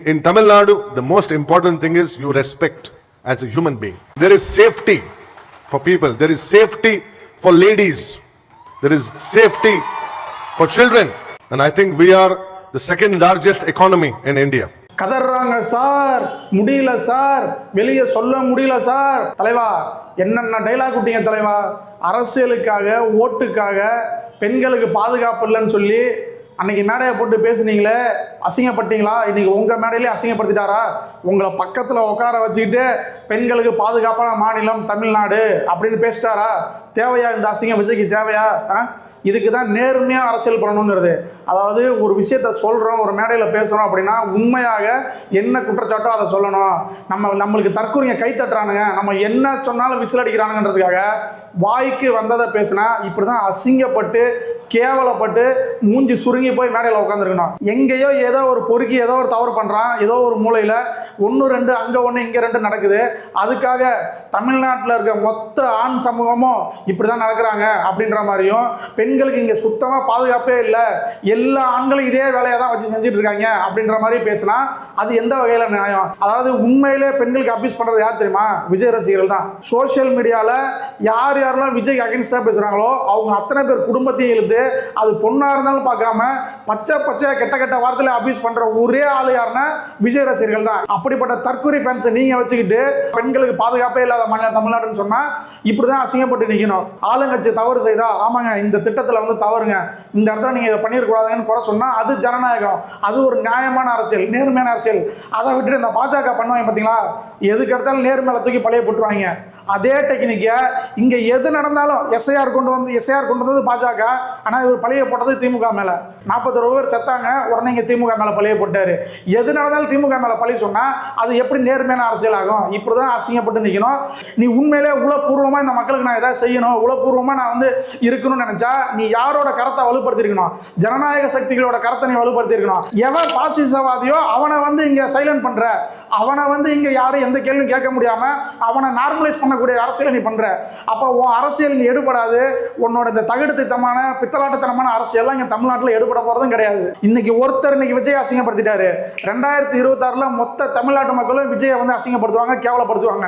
In Tamil Nadu, the most important thing is you respect as a human being. There is safety for people, there is safety for ladies, there is safety for children. And I think we are the second largest economy in India. கதறாங்க sir முடியல sir வெளியே சொல்ல முடியல sir தலைவா என்னென்ன dialogue விட்டீங்க தலைவா அரசியலுக்காக ஓட்டுக்காக பெண்களுக்கு பாதுகாப்பு இல்லைன்னு சொல்லி அன்னைக்கு மேடையை போட்டு பேசுனீங்களே அசிங்கப்பட்டீங்களா? இன்னைக்கு உங்கள் மேடையிலே அசிங்கப்படுத்திட்டாரா? உங்களை பக்கத்தில் உட்கார வச்சுக்கிட்டு பெண்களுக்கு பாதுகாப்பான மாநிலம் தமிழ்நாடு அப்படின்னு பேசிட்டாரா? தேவையா இந்த அசிங்கம் விஜய்க்கு தேவையா? ஆ? இதுக்கு தான் நேர்மையாக அரசியல் பண்ணணுங்கிறது. அதாவது ஒரு விஷயத்த சொல்கிறோம் ஒரு மேடையில் பேசுகிறோம் அப்படின்னா உண்மையாக என்ன குற்றச்சாட்டோ அதை சொல்லணும். நம்ம நம்மளுக்கு தற்கொலைங்க கை தட்டுறானுங்க. நம்ம என்ன சொன்னாலும் விசில் அடிக்கிறானுங்கன்றதுக்காக வாய்க்கு வந்ததை பேசினா இப்படி தான் அசிங்கப்பட்டு கேவலப்பட்டு மூஞ்சி சுருங்கி போய் மேடையில் உட்காந்துருக்கணும் எங்கேயோ ஏதோ ஒரு பொறுக்கி ஏதோ ஒரு தவறு பண்ணுறான் ஏதோ ஒரு மூலையில் ஒன்று ரெண்டு அங்கே ஒன்று இங்கே ரெண்டு நடக்குது. அதுக்காக தமிழ்நாட்டில் இருக்க மொத்த ஆண் சமூகமும் இப்படி தான் நடக்கிறாங்க அப்படின்ற மாதிரியும் பெண்களுக்கு இங்கே சுத்தமாக பாதுகாப்பே இல்லை. எல்லா ஆண்களும் இதே வேலையை தான் வச்சு செஞ்சுட்டு இருக்காங்க அப்படின்ற மாதிரி பேசினா அது எந்த வகையில் நியாயம்? அதாவது உண்மையிலே பெண்களுக்கு அபியூஸ் பண்ணுறது யார் தெரியுமா? விஜய் ரசிகர்கள் தான். சோஷியல் மீடியாவில் யார் யாரெல்லாம் விஜய் அகேன்ஸ்டாக பேசுகிறாங்களோ அவங்க அத்தனை பேர் குடும்பத்தையும் இழுத்து அது பொண்ணாக இருந்தாலும் பார்க்காம பச்சை பச்சை கெட்ட கெட்ட வாரத்தில் அபியூஸ் பண்ணுற ஒரே ஆள் யாருன்னா விஜய் ரசிகர்கள் தான். அப்படிப்பட்ட தற்கொலை ஃபேன்ஸை நீங்கள் வச்சுக்கிட்டு பெண்களுக்கு பாதுகாப்பே இல்லாத மாநிலம் தமிழ்நாடுன்னு சொன்னால் இப்படி தான் அசிங்கப்பட்டு நிற்கணும் ஆளுங்கட்சி தவறு செய்தா ஆமாங்க இந்த திட்டத்தில் வந்து தவறுங்க. இந்த இடத்துல நீங்கள் இதை பண்ணிடக்கூடாதுன்னு குறை சொன்னால் அது ஜனநாயகம். அது ஒரு நியாயமான அரசியல் நேர்மையான அரசியல். அதை விட்டுட்டு இந்த பாஜக பண்ணுவாங்க பார்த்தீங்களா எதுக்கு எடுத்தாலும் நேர்மையில தூக்கி பழைய போட்டுருவாங்க. அதே டெக்னிக்கை இங்கே எது நடந்தாலும் எஸ்ஐஆர் கொண்டு வந்து எஸ்ஐஆர் கொண்டு வந்தது பாஜக. ஆனால் இவர் பழைய போட்டது திமுக மேலே. நாற்பத்தொரு பேர் செத்தாங்க உடனே இங்கே திமுக மேலே பழைய போட்டார். எது நடந்தாலும் திமுக மேலே பழி சொன்னால் அது எப்படி நேர்மையான அரசியல் ஆகும்? இப்படி தான் அசிங்கப்பட்டு நிற்கணும் நீ உண்மையிலே உளப்பூர்வமாக இந்த மக்களுக்கு நான் எதாவது செய்யணும் உளப்பூர்வமாக நான் வந்து இருக்கணும்னு நினச்சா நீ யாரோட கரத்தை வலுப்படுத்திருக்கணும் ஜனநாயக சக்திகளோட கரத்தை நீ வலுப்படுத்திருக்கணும் எவன் பாசிசவாதியோ அவனை வந்து இங்கே சைலண்ட் பண்ணுற அவனை வந்து இங்கே யாரும் எந்த கேள்வியும் கேட்க முடியாமல் அவனை நார்மலைஸ் பண்ணக்கூடிய அரசியலை நீ பண்ணுற அப்போ உன் அரசியல் இங்கே எடுபடாது. உன்னோட இந்த தகுடுத்தித்தமான பித்தலாட்டத்தனமான அரசியல்லாம் இங்கே தமிழ்நாட்டில் எடுபட போகிறதும் கிடையாது. இன்னைக்கு ஒருத்தர் இன்னைக்கு விஜய் அசிங்கப்படுத்திட்டாரு. ரெண்டாயிரத்தி இருபத்தாறில் மொத்த தமிழ்நாட்டு மக்களும் விஜயை வந்து அசிங்கப்படுத்துவாங்க கேவலப்படுத்துவாங்க.